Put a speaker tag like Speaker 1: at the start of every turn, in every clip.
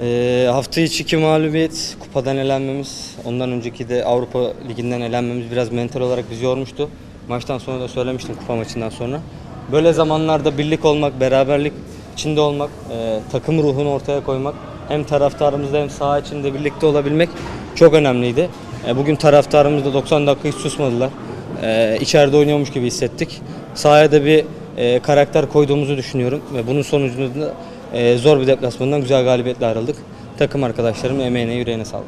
Speaker 1: Ee, hafta içi iki mağlubiyet, kupadan elenmemiz, ondan önceki de Avrupa Ligi'nden elenmemiz biraz mental olarak bizi yormuştu. Maçtan sonra da söylemiştim kupa maçından sonra. Böyle zamanlarda birlik olmak, beraberlik içinde olmak, e, takım ruhunu ortaya koymak, hem taraftarımızla hem saha içinde birlikte olabilmek çok önemliydi. E, bugün taraftarımız da 90 dakika hiç susmadılar. E, içeride oynuyormuş gibi hissettik. Sahaya da bir e, karakter koyduğumuzu düşünüyorum ve bunun sonucunda da e, zor bir deplasmandan güzel galibiyetle ayrıldık. Takım arkadaşlarım emeğine yüreğine sağlık.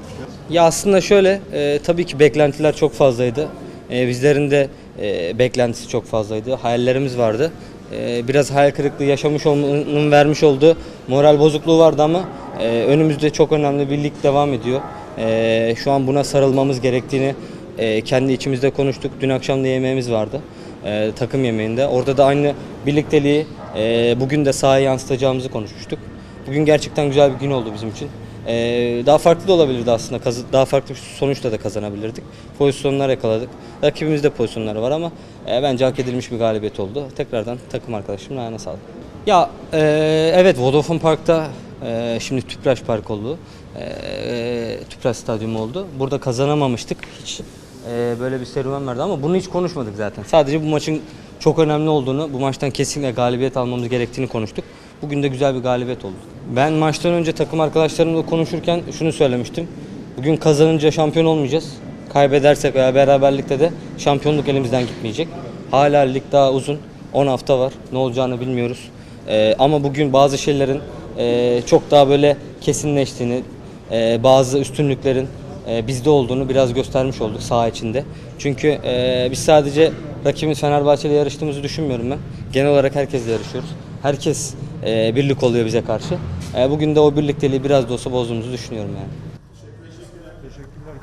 Speaker 1: Ya aslında şöyle, e, tabii ki beklentiler çok fazlaydı. E, bizlerin de e, beklentisi çok fazlaydı. Hayallerimiz vardı. E, biraz hayal kırıklığı yaşamış olmanın vermiş olduğu moral bozukluğu vardı ama e, önümüzde çok önemli bir lig devam ediyor. E, şu an buna sarılmamız gerektiğini e, kendi içimizde konuştuk. Dün akşam da yemeğimiz vardı. E, takım yemeğinde. Orada da aynı birlikteliği e, bugün de sahaya yansıtacağımızı konuşmuştuk. Bugün gerçekten güzel bir gün oldu bizim için. E, daha farklı da olabilirdi aslında. Daha farklı bir sonuçla da kazanabilirdik. Pozisyonlar yakaladık. Rakibimizde pozisyonları var ama e, bence hak edilmiş bir galibiyet oldu. Tekrardan takım arkadaşımın ayağına sağlık. Ya e, evet Vodafone Park'ta e, şimdi Tüpraş Park oldu. E, Tüpraş Stadyumu oldu. Burada kazanamamıştık. Hiç e, böyle bir serüven vardı ama bunu hiç konuşmadık zaten. Sadece bu maçın çok önemli olduğunu, bu maçtan kesinlikle galibiyet almamız gerektiğini konuştuk. Bugün de güzel bir galibiyet oldu. Ben maçtan önce takım arkadaşlarımla konuşurken şunu söylemiştim. Bugün kazanınca şampiyon olmayacağız. Kaybedersek veya beraberlikte de şampiyonluk elimizden gitmeyecek. Hala lig daha uzun. 10 hafta var. Ne olacağını bilmiyoruz. Ee, ama bugün bazı şeylerin e, çok daha böyle kesinleştiğini, e, bazı üstünlüklerin e, bizde olduğunu biraz göstermiş olduk saha içinde. Çünkü e, biz sadece rakibimiz Fenerbahçe ile yarıştığımızı düşünmüyorum ben. Genel olarak herkesle yarışıyoruz. Herkes e, birlik oluyor bize karşı. E, bugün de o birlikteliği biraz da olsa bozduğumuzu düşünüyorum yani. Teşekkürler. Teşekkürler